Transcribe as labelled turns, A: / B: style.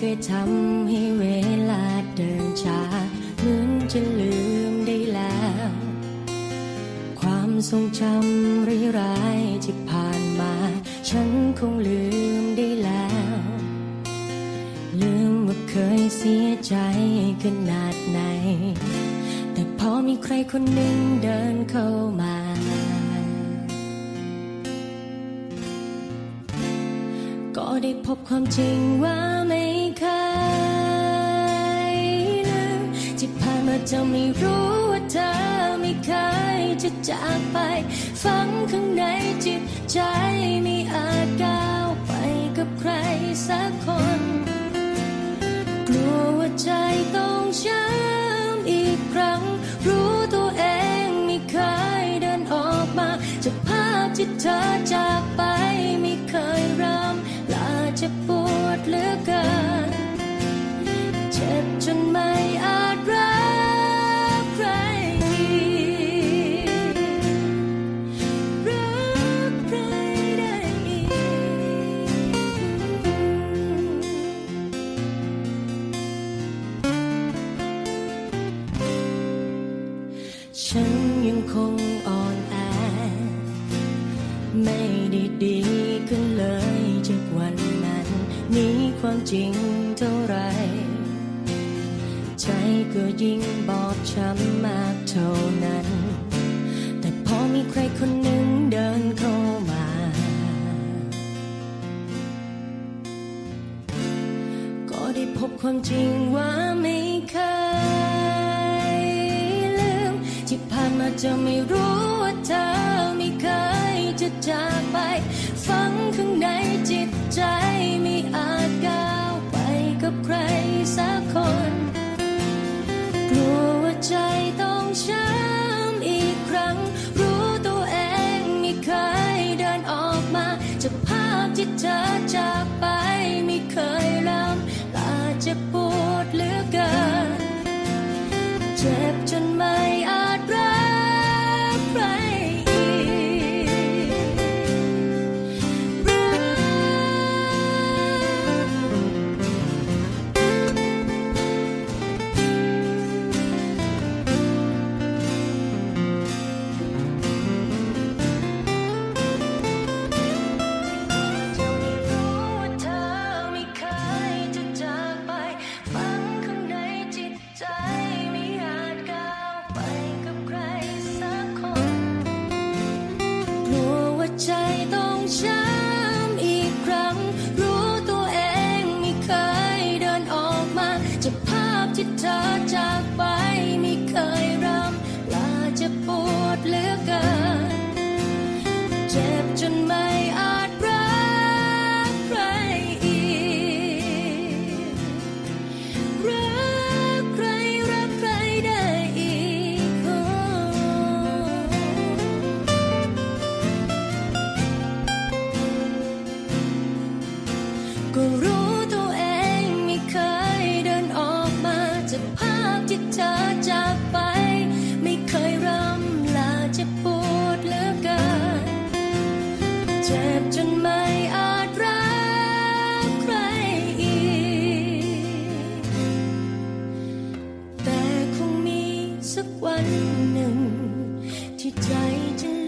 A: คยทำให้เวลาเดินช้าเหมือนจะลืมได้แล้ว ความทรงจำร้ายๆที่ผ่านมา ฉันคงลืมได้แล้ว ลืมว่าเคยเสียใจขนาดไหน แต่พอมีใครคนหนึ่งเดินเข้ามาก็ได้พบความจริงว่าไม่ จะไม่รู้ว่าเธอไม่เคยจะจากไป ฝังข้างในจิตใจไม่อาจก้าวไปกับใครสักคน กลัวว่าใจต้องช้ำอีกครั้ง รู้ตัวเองไม่เคยเดินออกมาจากภาพที่เธอจากไปไม่เคยรำลาจะปวดเหลือเกินเจ็บจนไม่อาจ ได้ดีขึ้นเลยจากวันนั้น นี้ความจริงเท่าไร ใจก็ยิ่งบอบช้ำมากเท่านั้น แต่พอมีใครคนหนึ่งเดินเข้ามา ก็ได้พบความจริงว่าไม่เคยลืมที่ผ่านมาจะไม่รู้ว่าเธอไม่เคย จะจากไป ฝังข้างในจิตใจไม่อาจก้าวไปกับใครสักคน กลัวว่าใจต้องช้ำอีกครั้ง รู้ตัวเองไม่เคยเดินออกมาจากภาพที่เธอจากไปไม่เคยลำลาจะปวดเหลือเกิน เจ็บจนาจะปวดเหลือเกิน เจ็บจนไม่อาจรักใครอีก รักใครรักใครได้อีกคน ก็รู้ตัวเองไม่เคยเดินออกมาจากภา จ็บจนไม่อาจรักใครอีก แต่คงมีสักวันหนึ่ง ที่ใจจะ